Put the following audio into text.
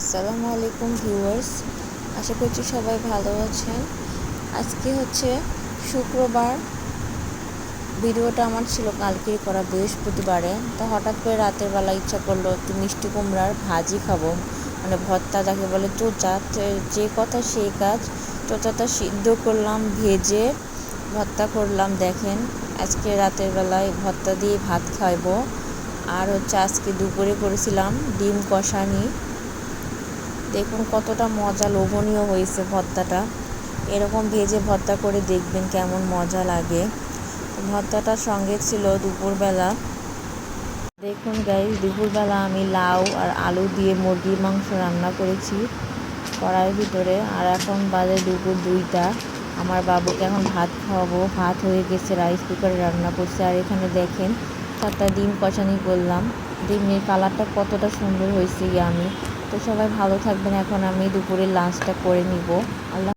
আসসালামু আলাইকুম ভিউয়ার্স, আশা করছি সবাই ভালো আছেন। আজকে হচ্ছে শুক্রবার, ভিডিওটা আমার ছিল কালকে করা বৃহস্পতিবারে। তো হঠাৎ করে রাতের বেলা ইচ্ছা করল একটু মিষ্টি কুমড়ার ভাজি খাব। মানে ভর্তা যাকে বলে চোচা যে কথা সেই কাজ চোচাটা সিদ্ধ করলাম, ভেজে ভর্তা করলাম, দেখেন। আজকে রাতের বেলায় ভর্তা দিয়ে ভাত খাইবো। আর হচ্ছে আজকে দুপুরে করেছিলাম ডিম কষানি। দেখুন কতটা মজা লোভনীয় হয়েছে ভর্তাটা। এরকম ভেজে ভর্তা করে দেখবেন কেমন মজা লাগে। ভর্তাটার সঙ্গে ছিল দুপুরবেলা। দেখুন গাইজ দুপুরবেলা আমি লাউ আর আলু দিয়ে মুরগির মাংস রান্না করেছি কড়াইয়ের ভিতরে। আর এখন বাজে দুপুর দুইটা। আমার বাবুকে এখন ভাত খাওয়াবো। ভাত হয়ে গেছে রাইস কুকারে রান্না করছে। আর এখানে দেখেন চারটা ডিম কষানি করলাম। ডিমের কালারটা কতটা সুন্দর হয়েছে আমি তো সবাই ভালো থাকবেন। এখন আমি দুপুরের লাঞ্চটা করে নিব। আল্লাহ